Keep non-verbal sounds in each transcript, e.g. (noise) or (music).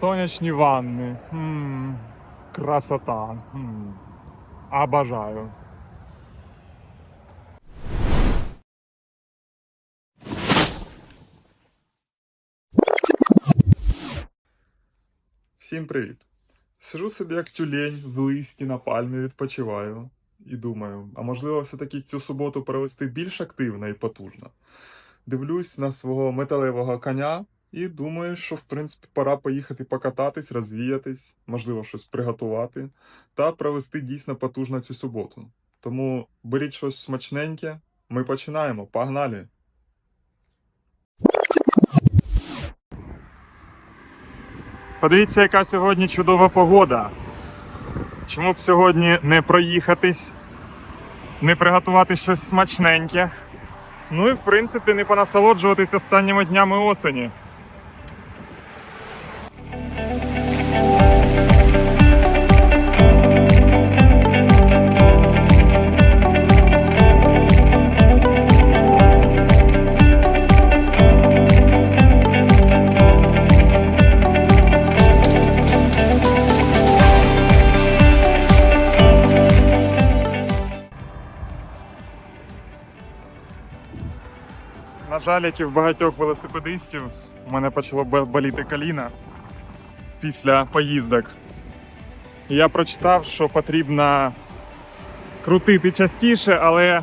Сонячні ванни. М, Красота. М, Обожаю. Всім привіт! Сижу собі як тюлень в листі на пальмі відпочиваю і думаю, а можливо, все-таки цю суботу провести більш активно і потужно. Дивлюсь на свого металевого коня і думаю, що в принципі пора поїхати покататись, розвіятись, можливо, щось приготувати та провести дійсно потужно цю суботу. Тому беріть щось смачненьке, ми починаємо. Погнали! Подивіться, яка сьогодні чудова погода. Чому б сьогодні не проїхатись, не приготувати щось смачненьке. Ну і в принципі не понасолоджуватись останніми днями осені. На жаль, як і в багатьох велосипедистів, у мене почало боліти коліна після поїздок. Я прочитав, що потрібно крутити частіше, але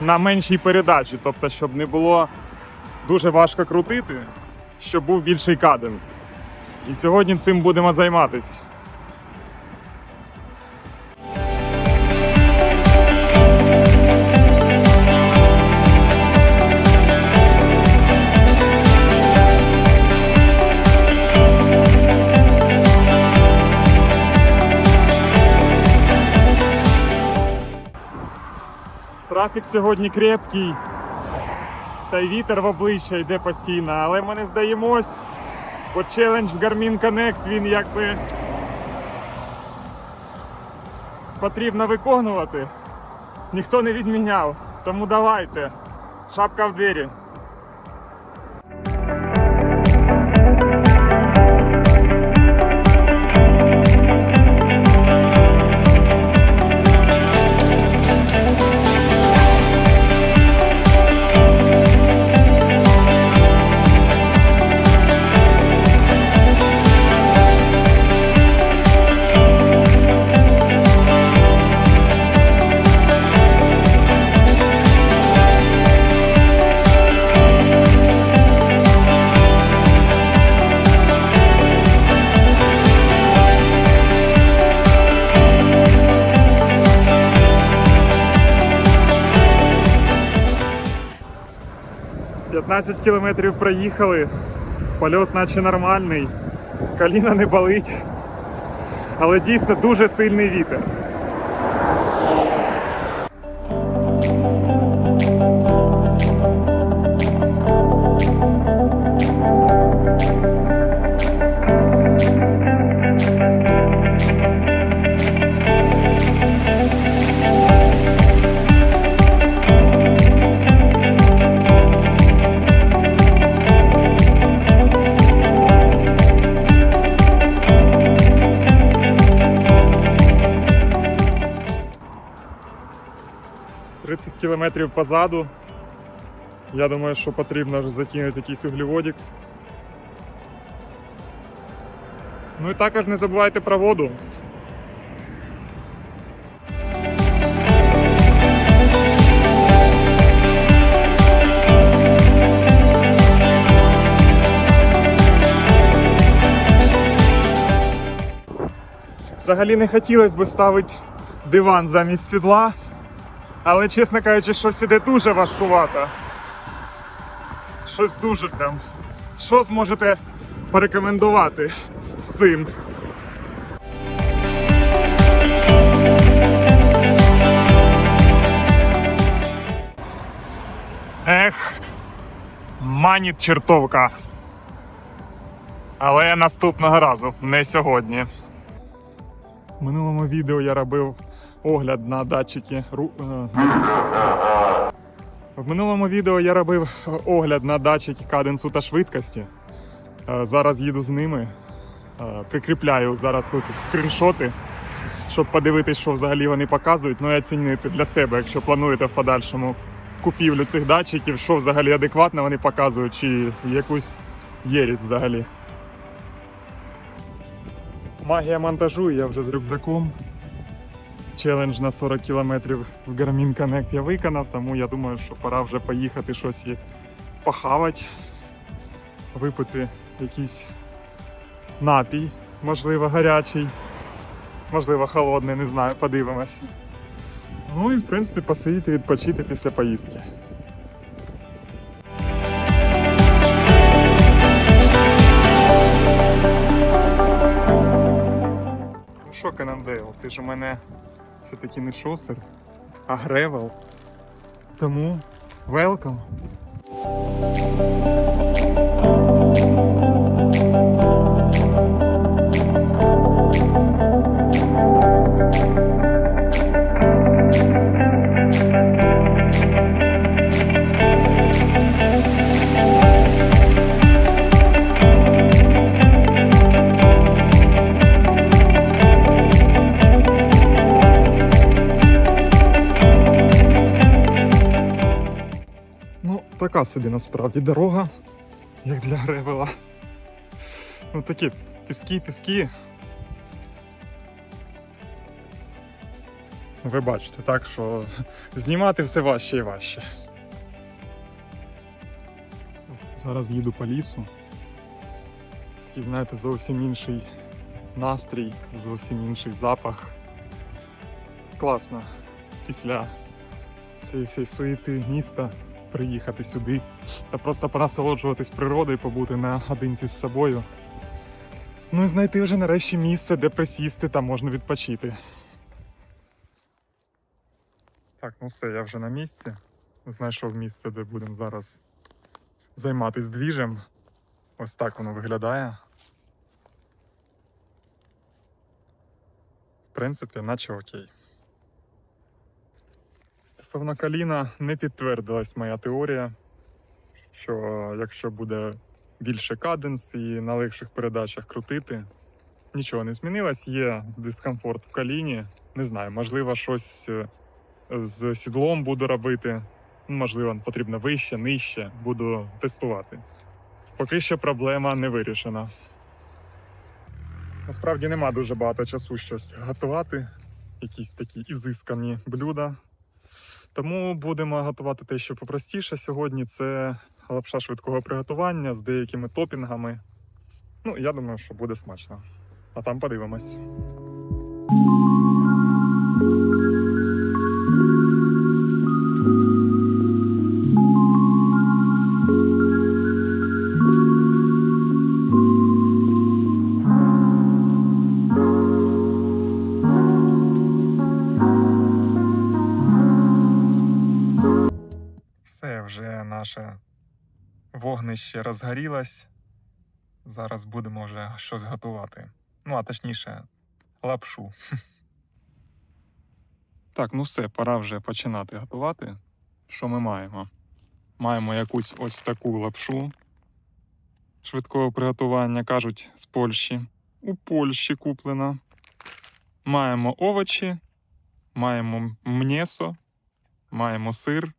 на меншій передачі. Тобто, щоб не було дуже важко крутити, щоб був більший каденс. І сьогодні цим будемо займатися. Трафік сьогодні крепкий, та й вітер в обличчя йде постійно, але ми не здаємось, бо челендж Garmin Connect він якби потрібно виконувати. Ніхто не відміняв. Тому давайте. Шапка в двері. — 15 кілометрів проїхали. Польот наче нормальний. Коліна не болить. Але дійсно дуже сильний вітер. — 30 кілометрів позаду. Я думаю, що потрібно вже закинути якийсь углеводик. Ну і також не забувайте про воду. Взагалі не хотілося б ставити диван замість сідла, але, чесно кажучи, щось іде дуже важкувато. Щось дуже прям. Що зможете порекомендувати з цим? Ех, маніт чертовка. Але наступного разу, не сьогодні. В минулому відео я робив огляд на датчики ру... е, В минулому відео я робив огляд на датчики каденсу та швидкості. Е, Зараз їду з ними. Е, Прикріпляю зараз тут скріншоти, щоб подивитись, що взагалі вони показують, ну і оцінити для себе, якщо плануєте в подальшому купівлю цих датчиків, що взагалі адекватно вони показують, чи якусь єрість взагалі. Магія монтажу, я вже з рюкзаком. Челендж на 40 кілометрів в Garmin Connect я виконав, тому я думаю, що пора вже поїхати щось і похавати, випити якийсь напій, можливо, гарячий, можливо, холодний, не знаю, подивимось. Ну і в принципі посидіти, відпочити після поїздки. Ну що, Канандейл, ти ж у мене все-таки не шосер, а гревел. Тому welcome. Ну, така собі насправді дорога, як для гревела. Ну такі піски, піски. Ви бачите, так що знімати все важче і важче. Зараз їду по лісу. Такий, знаєте, зовсім інший настрій, зовсім інший запах. Класно після цієї всієї суєти міста приїхати сюди та просто понасолоджуватись природою, побути наодинці з собою. Ну і знайти вже нарешті місце, де присісти та можна відпочити. Так, ну все, я вже на місці. Знайшов місце, де будемо зараз займатися двіжем. Ось так воно виглядає. В принципі, наче окей. Стосовно коліна не підтвердилась моя теорія, що якщо буде більше каденс і на легших передачах крутити, нічого не змінилось, є дискомфорт в коліні. Не знаю, можливо, щось е, з сідлом буду робити. Можливо, потрібно вище, нижче, буду тестувати. Поки що проблема не вирішена. Насправді нема дуже багато часу щось готувати, якісь такі ізискані блюда. Тому будемо готувати те, що попростіше сьогодні. Це лапша швидкого приготування з деякими топінгами. Ну, я думаю, що буде смачно. А там подивимось. Вогнище розгорілось. Зараз будемо вже щось готувати. Ну, а точніше, лапшу. (laughs) Так, ну все, пора вже починати готувати. Що ми маємо? Маємо якусь ось таку лапшу швидкого приготування, кажуть, з Польщі. У Польщі куплена. Маємо овочі, маємо м'єсо, маємо сир.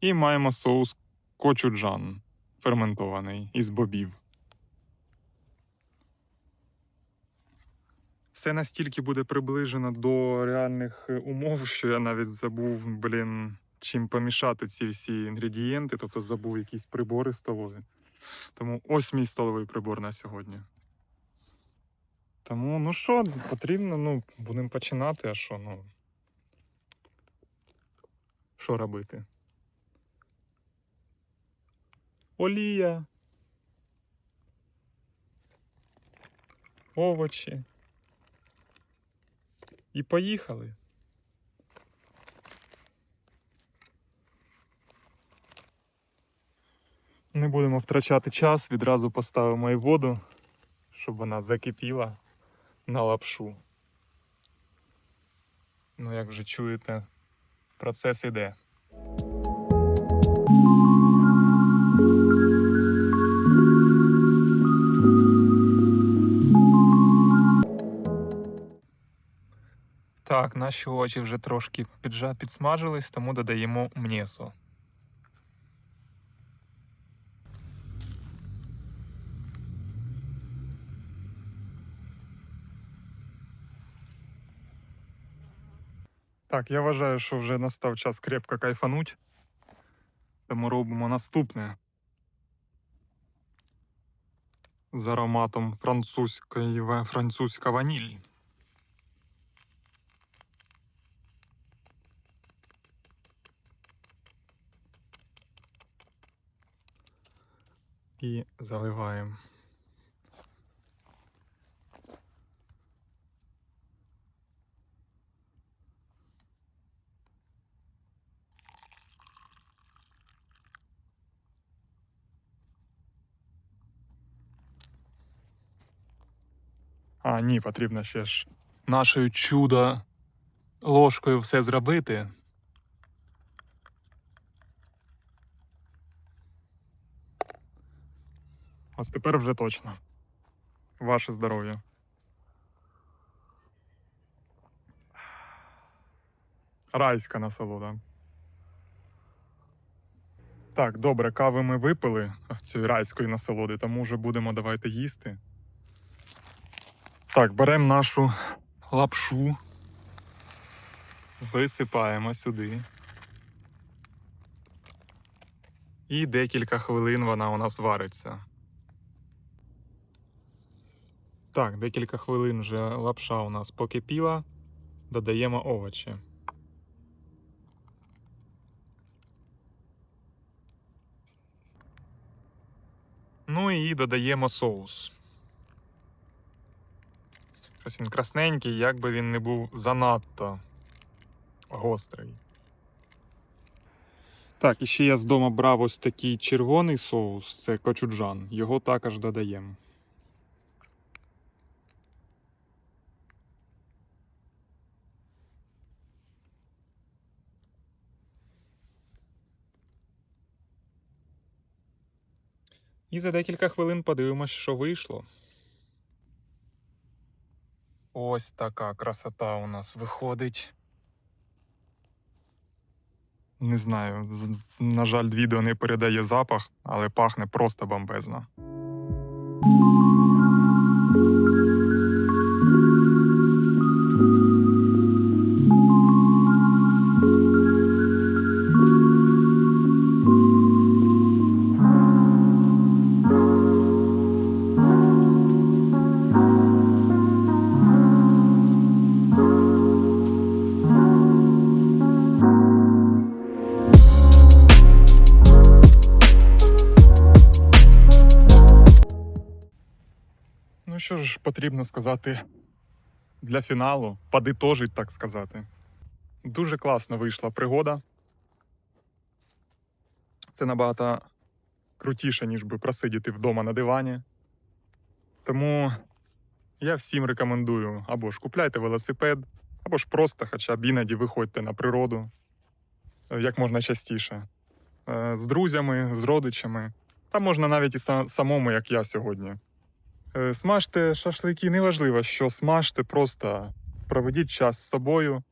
І маємо соус кочуджан ферментований із бобів. Все настільки буде приближено до реальних е, умов, що я навіть забув, блін, чим помішати ці всі інгредієнти, тобто забув якісь прибори столові. Тому ось мій столовий прибор на сьогодні. Тому, ну що, потрібно, ну, будемо починати, а що, ну. Що робити? Олія, овочі. І поїхали. Не будемо втрачати час, відразу поставимо і воду, щоб вона закипіла на лапшу. Ну, як вже чуєте, процес іде. Так, наші очі вже трошки підсмажились, тому додаємо м'єсо. Так, я вважаю, що вже настав час крепко кайфануть. Тому робимо наступне. З ароматом французької, французька ваніль. І заливаємо. А, ні, потрібно ще ж нашою чудо ложкою все зробити. Ось тепер вже точно. Ваше здоров'я. Райська насолода. Так, добре, кави ми випили цієї райської насолоди, тому вже будемо давайте їсти. Так, беремо нашу лапшу, висипаємо сюди. І декілька хвилин вона у нас вариться. Так, декілька хвилин вже лапша у нас покипіла. Додаємо овочі. Ну і додаємо соус. Ось він красненький, як би він не був занадто гострий. Так, і ще я з дому брав ось такий червоний соус, це кочуджан. Його також додаємо. І за декілька хвилин подивимось, що вийшло. Ось така красота у нас виходить. Не знаю, на жаль, відео не передає запах, але пахне просто бомбезно. Потрібно сказати для фіналу, подитожить, так сказати. Дуже класно вийшла пригода. Це набагато крутіше, ніж би просидіти вдома на дивані. Тому я всім рекомендую або ж купляйте велосипед, або ж просто хоча б іноді виходьте на природу е, як можна частіше. Е, З друзями, з родичами, та можна навіть і самому, як я сьогодні. Е, Смажте шашлики, неважливо, що смажте, просто проведіть час з собою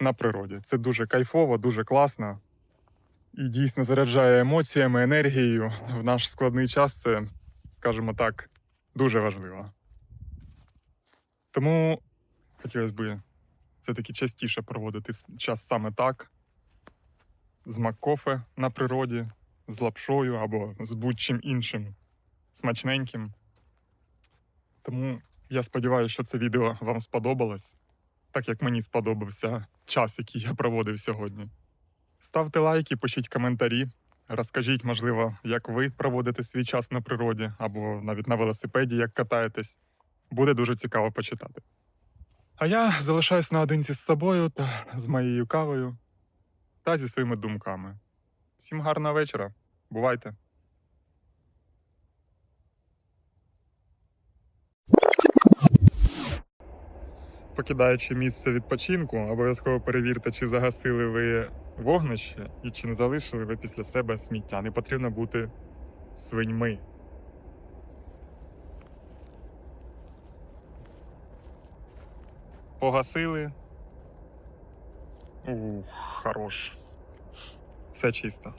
на природі. Це дуже кайфово, дуже класно і дійсно заряджає емоціями, енергією. В наш складний час це, скажімо так, дуже важливо. Тому хотілося б все-таки частіше проводити час саме так, з маккофе на природі, з лапшою або з будь-чим іншим смачненьким. Тому я сподіваюся, що це відео вам сподобалось, так як мені сподобався час, який я проводив сьогодні. Ставте лайки, пишіть коментарі, розкажіть, можливо, як ви проводите свій час на природі або навіть на велосипеді, як катаєтесь. Буде дуже цікаво почитати. А я залишаюсь наодинці з собою та з моєю кавою та зі своїми думками. Всім гарного вечора. Бувайте! Покидаючи місце відпочинку, обов'язково перевірте, чи загасили ви вогнище і чи не залишили ви після себе сміття. Не потрібно бути свиньми. Погасили, Ух, хорош. Все чисто.